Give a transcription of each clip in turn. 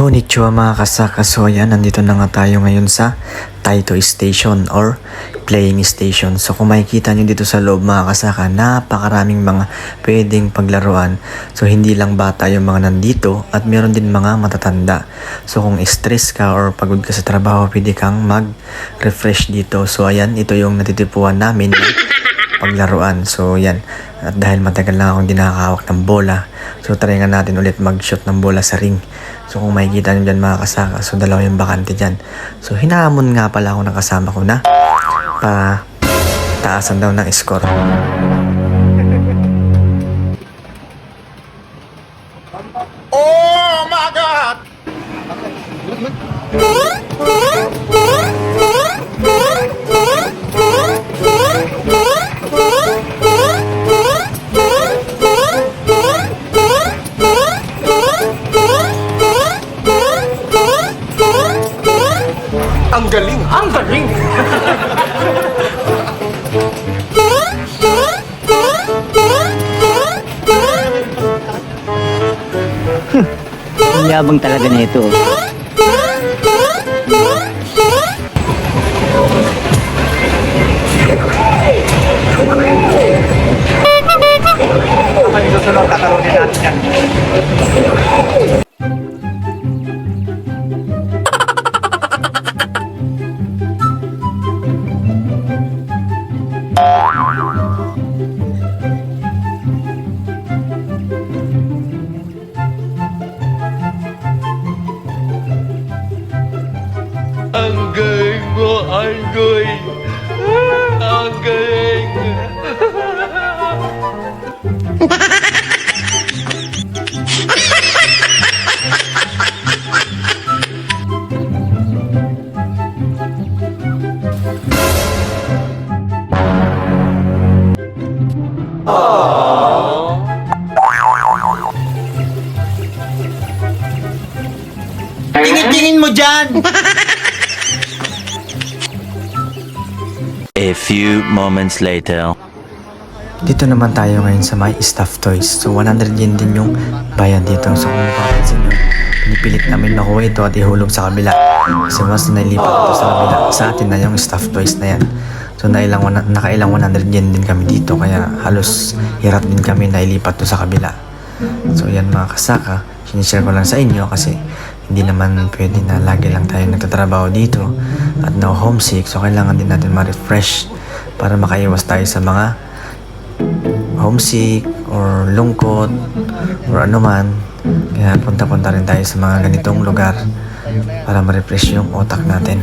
Konnichiwa mga kasaka. So ayan, nandito na nga tayo ngayon sa Taito Station or Playing Station. So kung makikita nyo dito sa loob mga kasaka, napakaraming mga pwedeng paglaruan. So hindi lang bata yung mga nandito at meron din mga matatanda. So kung stress ka or pagod ka sa trabaho, pwede kang mag-refresh dito. So ayan, ito yung natitipuan namin na paglaruan. So yan, at dahil matagal lang akong di nakakahawak ng bola, so try nga natin ulit mag-shoot ng bola sa ring. So kung makikita nyo dyan mga kasaka, so dalawa yung bakante dyan. So hinahamon nga pala ako ng kasama ko na pa taasan daw ng score. Ang galing! Ang galing! Ang yabang talaga nito. Ang susunod, tatalunin natin yan. Ang galing mo, Angoy! Ang galing! Tingin-tingin mo dyan! A few moments later. Dito naman tayo ngayon sa my stuffed toys. So 100 yen din yung bayad dito. So kung mapapansin nyo, pinipilit namin nakuha ito at ihulog sa kabila. Kasi mas nailipat ito sa kabila. Sa atin na yung stuffed toys na yan. So nailang, nakailang 100 yen din kami dito. Kaya halos hirap din kami na ilipat to sa kabila. So yan mga kasaka, sinishare ko lang sa inyo kasi hindi naman pwede na lagi lang tayo nagtatrabaho dito at na homesick. So kailangan din natin ma-refresh para makaiwas tayo sa mga homesick or lungkot or ano man. Kaya punta-punta rin tayo sa mga ganitong lugar para ma-refresh yung otak natin.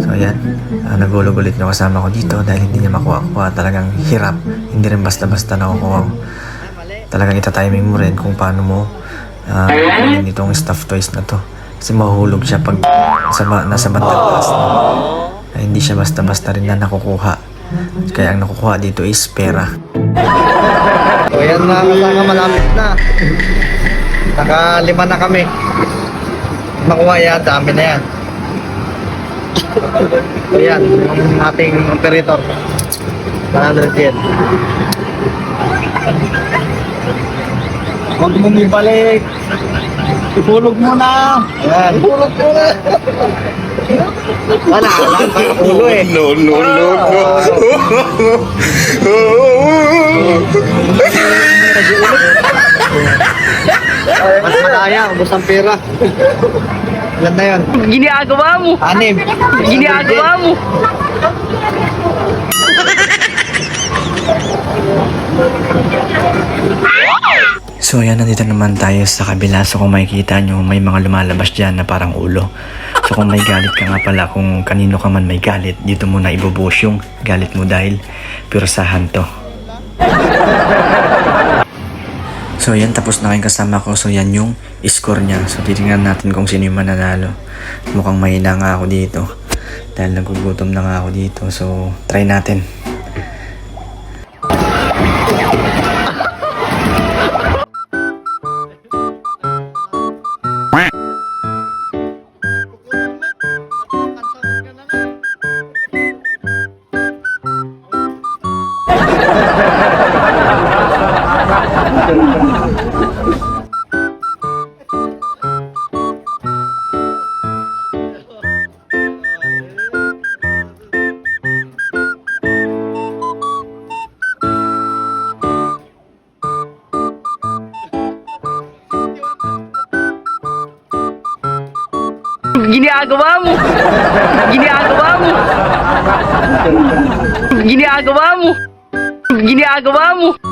So ayan, uh, nagulog ulit yung kasama ko dito dahil hindi niya makuha-kuha. Talagang hirap. Hindi rin basta-basta nakukuha. Talagang itatiming mo rin kung paano mo uh, kunin itong stuffed toys na to. Kasi mahuhulog siya pag sa, nasa bandang taas. Ay, hindi siya basta-basta rin na nakukuha. Kaya ang nakukuha dito is pera. So yan mga kasama, malapit na. Nakalima na kami. Makuha yan, dami na yan. So yan, yung ating operator. 100 yen. Huwag mong ibalik. Ipulog mo na. Yan. Ipulog mo na. Wala, wala. Ulo eh. No, no, no, no! Mas malaya, ubos ang pera. Ilan na yun? Ginagawa mo! Anim. Ginagawa mo! So ayan, nandito naman tayo sa kabila. So kung makikita nyo, may mga lumalabas dyan na parang ulo. So kung may galit ka nga pala, kung kanino ka man may galit, dito mo na ibubuhos yung galit mo dahil pirusahan to. So yan, tapos na kayong kasama ko. So yan yung score niya. So titingnan natin kung sino yung mananalo. Mukhang mahina nga ako dito. Dahil nagugutom na nga ako dito. So try natin. Giniagawa mo! Giniagawa mo! Giniagawa mo! Giniagawa mo!